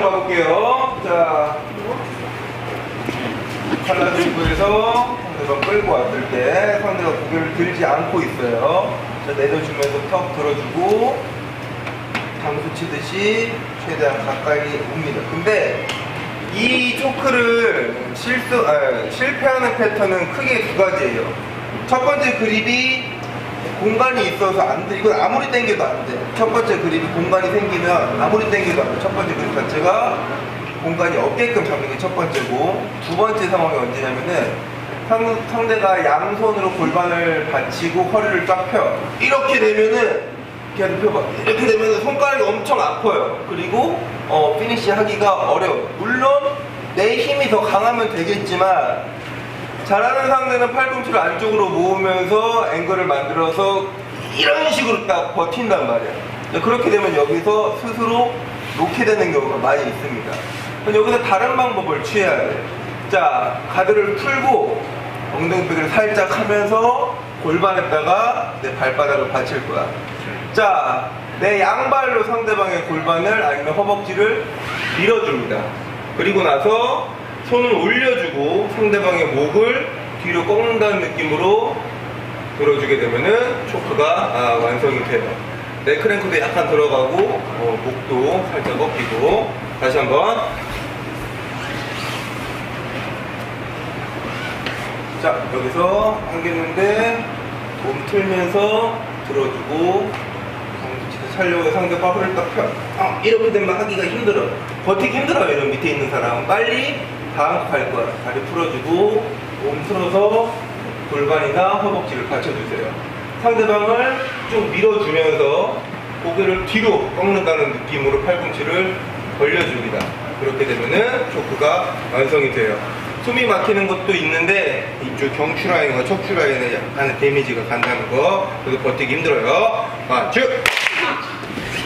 한번 가볼게요. 자, 팔라주부에서 상대방 끌고 왔을 때 상대가 고개를 들지 않고 있어요. 자, 내려주면서 턱 들어주고 장수 치듯이 최대한 가까이 옵니다. 근데 이 초크를 실수, 아, 실패하는 패턴은 크게 두 가지예요. 첫 번째 그립이 공간이 있어서 안 돼. 이건 아무리 당겨도 안 돼. 첫 번째 그립이 공간이 생기면 아무리 당겨도 안 돼. 첫 번째 그립 자체가 공간이 없게끔 잡는 게 첫 번째고 두 번째 상황이 언제냐면은 상, 상대가 양손으로 골반을 받치고 허리를 쫙 펴. 이렇게 되면은 이렇게 펴봐. 이렇게 되면 손가락이 엄청 아파요. 그리고 어, 피니시 하기가 어려워. 물론 내 힘이 더 강하면 되겠지만 잘하는 상대는 팔꿈치를 안쪽으로 모으면서 앵글을 만들어서 이런 식으로 딱 버틴단 말이야. 그렇게 되면 여기서 스스로 놓게 되는 경우가 많이 있습니다. 그럼 여기서 다른 방법을 취해야 돼. 자, 가드를 풀고 엉덩이뼈를 살짝 하면서 골반에다가 내 발바닥을 받칠 거야. 자, 내 양발로 상대방의 골반을 아니면 허벅지를 밀어줍니다. 그리고 나서 손을 올려주고 상대방의 목을 뒤로 꺾는다는 느낌으로 들어주게 되면은 초크가 아, 완성이 돼요. 네크랭크도 약간 들어가고 어, 목도 살짝 꺾이고 다시 한번 자 여기서 당겼는데 몸 틀면서 들어주고 살려고 상대 빠브를 딱 펴. 아, 이렇게 되면 하기가 힘들어. 버티기 힘들어요. 이런 밑에 있는 사람은 빨리 갈 거야. 다리 풀어주고 몸 틀어서 골반이나 허벅지를 받쳐주세요. 상대방을 좀 밀어주면서 고개를 뒤로 꺾는다는 느낌으로 팔꿈치를 벌려줍니다. 그렇게 되면은 초크가 완성이 돼요. 숨이 막히는 것도 있는데 이쪽 경추 라인과 척추 라인에 약간의 데미지가 간다는 거 그래서 버티기 힘들어요. 아, 쭉!